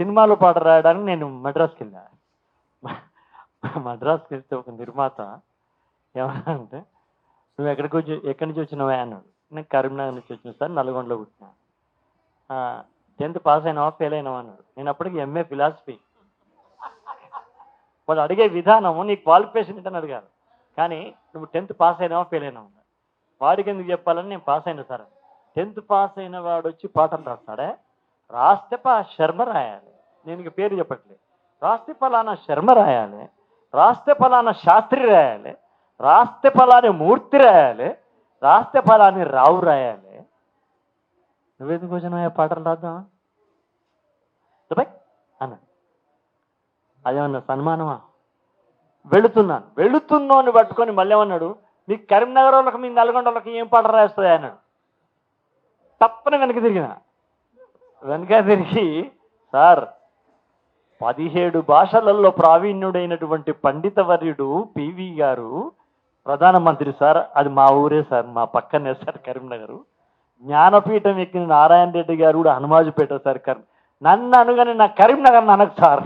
సినిమాలో పాట రాయడానికి నేను మద్రాస్కి వెళ్ళా మద్రాస్కి వెళ్తే ఒక నిర్మాత ఏమన్నా అంటే నువ్వు ఎక్కడికి వచ్చి ఎక్కడి నుంచి వచ్చినావా? అన్నాడు. నేను కరీంనగర్ నుంచి వచ్చిన సార్ నల్గొండలో పుట్టినా. టెన్త్ పాస్ అయినావా ఫెయిల్ అయినావా? అన్నాడు. నేను అప్పటికి ఎంఏ ఫిలాసఫీ. వాళ్ళు అడిగే విధానము నీ క్వాలిఫికేషన్ ఏంటని అడిగారు. కానీ నువ్వు టెన్త్ పాస్ అయినావా ఫెయిల్ అయినావు? వాడికి ఎందుకు చెప్పాలని నేను పాస్ అయినా సార్. టెన్త్ పాస్ అయిన వాడు వచ్చి పాఠం రాస్తాడే? రాస్తే పా శర్మ రాయాలి. నేను పేరు చెప్పట్లేదు రాస్తే ఫలానా శర్మ రాయాలి రాస్తే ఫలానా శాస్త్రి రాయాలి రాస్తే ఫలాని మూర్తి రాయాలి రాస్తే ఫలాని రావు రాయాలి. నువ్వెందుకు వచ్చినావు పాటలు రాద్దామా? చెప్పయ్ అదేమన్నా సన్మానమా? వెళుతున్నాను. వెళుతున్నాను పట్టుకొని మళ్ళీ ఏమన్నాడు? మీకు కరీంనగర్ వాళ్ళకి మీ నల్గొండ వాళ్ళకి ఏం పాట రాస్తుంది అన్నాడు. తప్పని వెనక తిరిగిన. వెనక తిరిగి సార్ పదిహేడు భాషలలో ప్రావీణ్యుడైనటువంటి పండితవర్యుడు పివి గారు ప్రధానమంత్రి సార్ అది మా ఊరే సార్ మా పక్కనే సార్ కరీంనగర్. జ్ఞానపీఠం ఎక్కిన నారాయణ రెడ్డి గారు కూడా హనుమాజుపేట సార్ కరీం నన్ను అనుగానే నా కరీంనగర్ అనకు సార్.